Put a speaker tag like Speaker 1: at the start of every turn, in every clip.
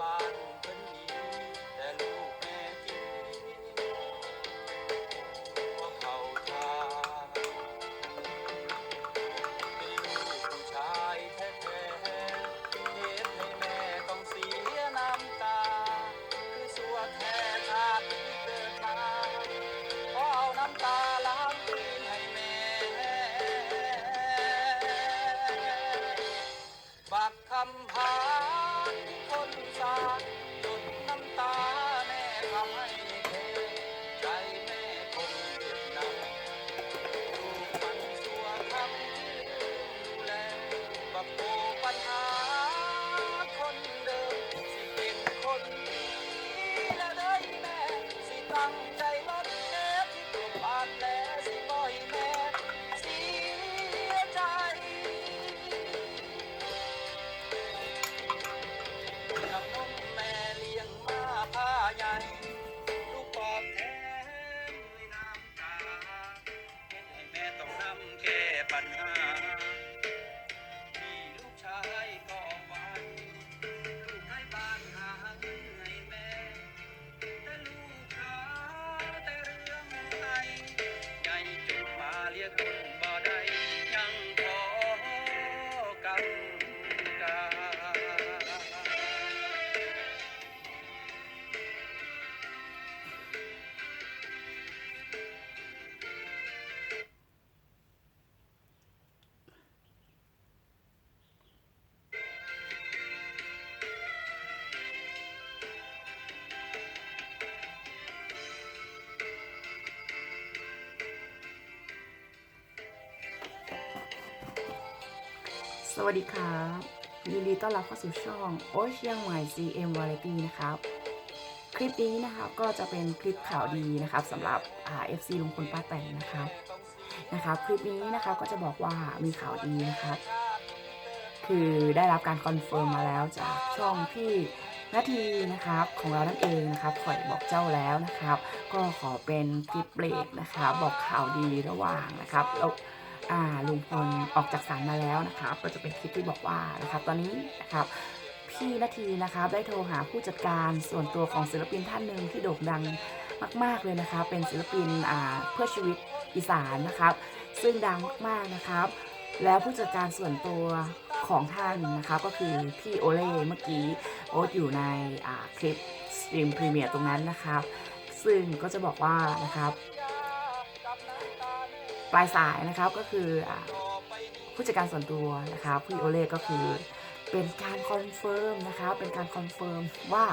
Speaker 1: บ้าน สวัสดีครับยิ
Speaker 2: นดีต้อนรับเข้าสู่ช่องโอเชียงใหม่ CM Variety นะครับ คลิปนี้นะครับก็จะเป็นคลิปข่าวดีนะครับสำหรับ FC ลุงพลป้าแตนนะครับนะครับคลิปนี้นะครับก็จะบอกว่ามีข่าวดีนะครับ คือได้รับการคอนเฟิร์มมาแล้วจากช่องพี่นาทีนะครับของเรานั่นเองนะครับข่อยบอกเจ้าแล้วนะครับ ก็ขอเป็นคลิปเบรกนะครับบอกข่าวดีระหว่างนะครับแล้ว ลุงพลออกจากศาลมาแล้วนะครับ ก็จะเป็นคลิปที่บอกว่านะครับ ตอนนี้นะครับพี่นาทีนะครับได้โทรหาผู้จัดการส่วนตัวของศิลปินท่านหนึ่งที่โด่งดังมาก ๆเลยนะครับเป็นศิลปินเพื่อชีวิตอีสานนะครับ ซึ่งดังมากๆนะครับ แล้วผู้จัดการส่วนตัวของท่านนะครับก็คือพี่โอเล่เมื่อกี้โอ๊ตอยู่ในคลิปสตรีมพรีเมียร์ตรงนั้นนะครับ ซึ่งก็จะบอกว่านะครับ ปลายสายนะครับก็คือผู้จัดการส่วนตัวนะครับพี่โอเล่ก็คือเป็นการคอนเฟิร์มนะครับเป็นการคอนเฟิร์มว่า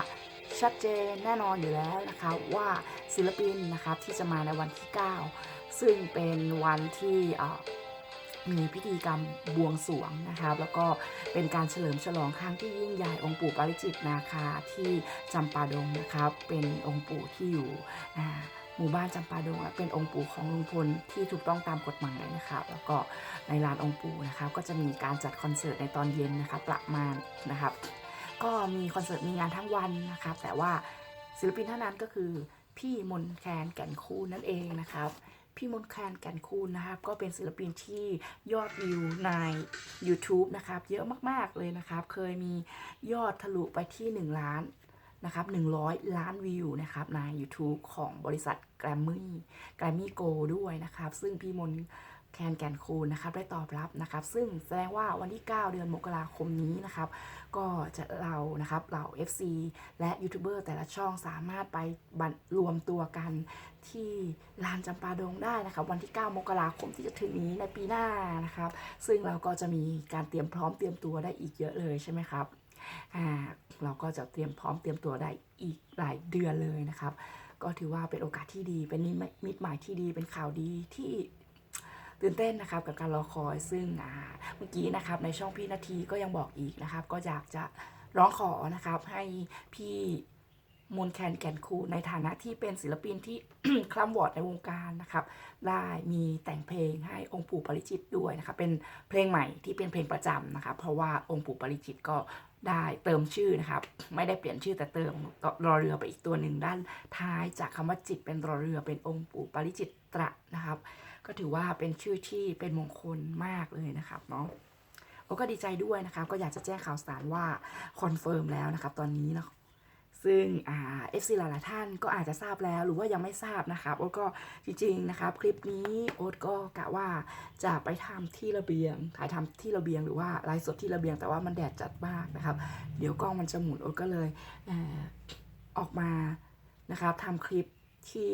Speaker 2: ชัดเจนแน่นอนอยู่แล้วนะครับว่าศิลปินนะครับที่จะมาในวันที่ 9 ซึ่งเป็นวันที่มีพิธีกรรมบวงสรวงนะครับแล้วก็เป็นการเฉลิมฉลองครั้งที่ยิ่งใหญ่องค์ปู่ปาริจิตนาคาที่จำปาดงนะครับเป็นองค์ปู่ที่อยู่อ่า หมู่บ้านจำปาดงเป็นองค์ปู่ของลุงพลที่ถูกต้องตามกฎหมายนะครับแล้วก็ในลานองค์ปู่นะครับก็จะมีการจัดคอนเสิร์ตในตอนเย็นนะครับประมาณนะครับก็มีคอนเสิร์ตมีงานทั้งวันนะครับแต่ว่าศิลปินท่านั้นก็คือพี่มนแคนแก่นคูนนั่นเองนะครับพี่มนแคนแก่นคูนนะครับก็เป็นศิลปินที่ยอดวิวใน YouTube นะครับเยอะมากๆเลยนะครับ เคยมียอดทะลุไปที่ 1 ล้าน นะครับ100 ล้านวิวนะครับใน YouTube ของบริษัท g r a m m y g r a m m y Go ด้วยนะครับ ซึ่งพี่มนแคนแกนคูนนะครับได้ตอบรับนะครับ ซึ่งแสดงว่าวันที่ 9 เดือนมกราคมนี้นะครับ ก็จะเรานะครับเรา FC และยูทูบเบอร์แต่ละช่องสามารถไปบันรวมตัวกันที่ลานจำปาดงได้นะครับ วันที่ 9 มกราคมที่จะถึงนี้ในปีหน้านะครับ ซึ่งเราก็จะมีการเตรียมพร้อมเตรียมตัวได้อีกเยอะเลยใช่ไหมครับ เราก็จะเตรียมพร้อมเตรียมตัวได้อีกหลายเดือนเลยนะครับ ก็ถือว่าเป็นโอกาสที่ดี เป็นนิมิตหมายที่ดี เป็นข่าวดีที่ตื่นเต้นนะครับกับการรอคอยซึ่งเมื่อกี้นะครับในช่องพี่นาทีก็ยังบอกอีกนะครับ ก็อยากจะร้องขอนะครับให้พี่ มนแคนแก่นคูในฐานะที่เป็นศิลปินที่ คล่ำวอร์ดในวงการนะครับ ได้มีแต่งเพลงให้องค์ปู่ปริจิตด้วยนะครับ เป็นเพลงใหม่ที่เป็นเพลงประจำนะครับ เพราะว่าองค์ปู่ปริจิตก็ได้เติมชื่อนะครับ ไม่ได้เปลี่ยนชื่อแต่เติมรอเรือไปอีกตัวหนึ่งด้านท้ายจากคำว่าจิตเป็นรอเรือเป็นองค์ปู่ปริจิตตระนะครับ ก็ถือว่าเป็นชื่อที่เป็นมงคลมากเลยนะครับเนาะก็ดีใจด้วยนะครับ ก็อยากจะแจ้งข่าวสารว่าคอนเฟิร์มแล้วนะครับ ตอนนี้นะ ซึ่งอ่า FC หลายๆท่านก็อาจจะทราบแล้วหรือว่ายังไม่ทราบนะครับโอ๊ตก็จริงๆนะครับคลิปนี้โอ๊ตก็กะว่าจะไปทำที่ระเบียงถ่ายทำที่ระเบียงหรือว่าไลฟ์สดที่ระเบียง แต่ว่ามันแดดจัดมากนะครับ เดี๋ยวกล้องมันจะหมุนโอ๊ตก็เลยออกมานะครับทำคลิปที่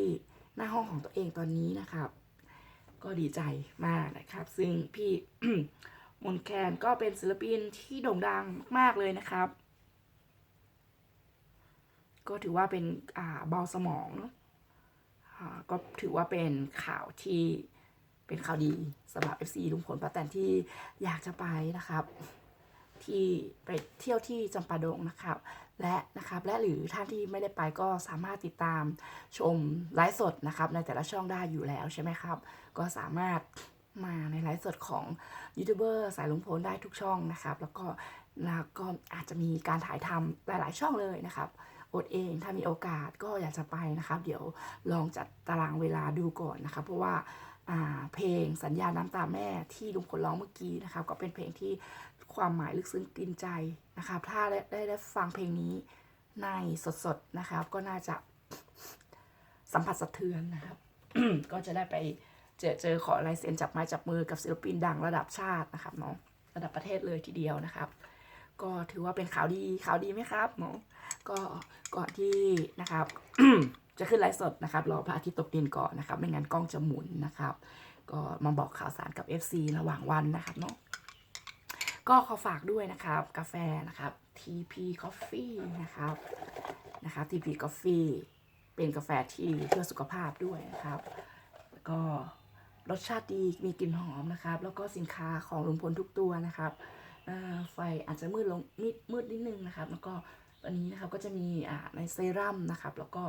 Speaker 2: หน้าห้องของตัวเองตอนนี้นะครับ ก็ดีใจมากนะครับ ซึ่งพี่มนแคนก็เป็นศิลปินที่โด่งดังมากเลยนะครับ ก็ถือว่าเป็นเบาสมองเนอะก็ถือว่าเป็นข่าวที่เป็นข่าวดีสำหรับ FC ลุงพลป้าแตนที่อยากจะไปนะครับ ที่ไปเที่ยวที่จำปาดงนะครับ และนะครับและหรือท่านที่ไม่ได้ไปก็สามารถติดตามชมไลฟ์สดนะครับในแต่ละช่องได้อยู่แล้วใช่ไหมครับ ก็สามารถมาในไลฟ์สดของยูทูบเบอร์สายลุงพลได้ทุกช่องนะครับ แล้วก็แล้วก็อาจจะมีการถ่ายทำหลาย ๆ ช่องเลยนะครับ โอดเองถ้ามีโอกาสก็อยากจะไปนะครับเดี๋ยวลองจัดตารางเวลาดูก่อนนะครับเพราะว่าเพลงสัญญาน้ำตาแม่ที่ลุงพลร้องเมื่อกี้นะครับก็เป็นเพลงที่ความหมายลึกซึ้งกินใจนะครับถ้าได้ได้ได้ฟังเพลงนี้ในสดๆนะครับก็น่าจะสัมผัสสะเทือนนะครับก็จะได้ไปเจอเจอขอลายเซ็นจับไม้จับมือกับศิลปินดังระดับชาตินะครับเนาะระดับประเทศเลยทีเดียวนะครับ ก็ถือว่าเป็นข่าวดีข่าวดีไหมครับเนาะก็ก่อนที่นะครับ จะขึ้นไลฟ์สดนะครับรอพระอาทิตย์ตกดินก่อนนะครับ ไม่งั้นกล้องจะหมุนนะครับ ก็มาบอกข่าวสารกับ FC ระหว่างวันนะครับเนาะก็ขอฝากด้วยนะครับ กาแฟนะครับ TP Coffee นะครับนะครับ TP Coffee เป็นกาแฟที่เพื่อสุขภาพด้วยนะครับแล้วก็รสชาติดีมีกลิ่นหอมนะครับ แล้วก็สินค้าของลุงพลทุกตัวนะครับ ไฟอาจจะมืดลงนิดมืดนิดนึงนะครับแล้วก็วันนี้นะครับก็จะมีในเซรั่มนะครับแล้วก็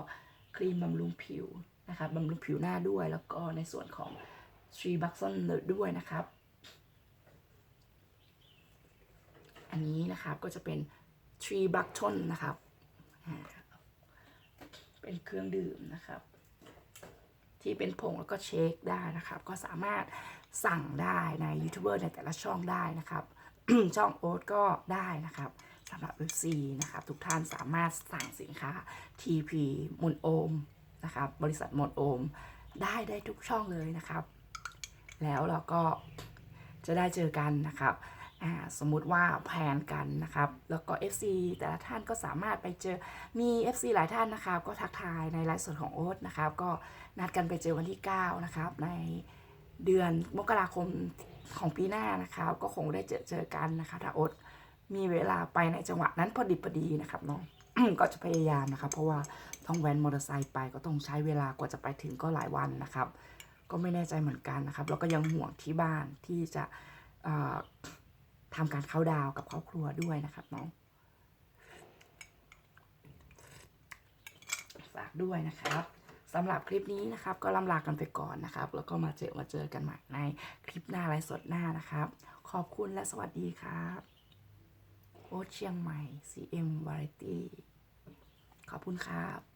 Speaker 2: ครีมบำรุงผิวนะครับบำรุงผิวหน้าด้วย แล้วก็ในส่วนของทรีบัคซอนด้วยนะครับ อันนี้นะครับก็จะเป็นทรีบัคชนนะครับเป็นเครื่องดื่มนะครับ ที่เป็นผงแล้วก็เชคได้นะครับ ก็สามารถสั่งได้ในยูทูบเบอร์ในแต่ละช่องได้นะครับ ช่องโอ๊ตก็ได้นะครับสำหรับ FC นะครับทุกท่านสามารถสั่งสินค้า TP มุนโอมนะครับบริษัทมนโอมได้ได้ทุกช่องเลยนะครับ แล้วเราก็จะได้เจอกันนะครับสมมุติว่าแพลนกันนะครับ แล้วก็ FC แต่ละท่านก็สามารถไปเจอมี FC หลายท่านนะครับ ก็ทักทายในไลฟ์สดของโอ๊ตนะครับ ก็นัดกันไปเจอวันที่ 9 นะครับ ในเดือนมกราคม ของปีหน้านะครับก็คงได้เจอเจอกันนะคะ ถ้าอ๊ตมีเวลาไปในจังหวะนั้นพอดีพอดีนะครับเนาะก็จะพยายามนะครับเพราะว่าต้องแว้นมอเตอร์ไซค์ไปก็ต้องใช้เวลากว่าจะไปถึงก็หลายวันนะครับ ก็ไม่แน่ใจเหมือนกันนะครับ แล้วก็ยังห่วงที่บ้านที่จะทำการเข้าดาวกับครอบครัวด้วยนะครับเนาะฝากด้วยนะครับ สำหรับคลิปนี้นะครับ ก็ลำลากันไปก่อนนะครับ แล้วก็มาเจอมาเจอกันใหม่ในคลิปหน้าไลฟ์สดหน้านะครับ ขอบคุณและสวัสดีครับโอเชียงใหม่ CM Variety ขอบคุณครับ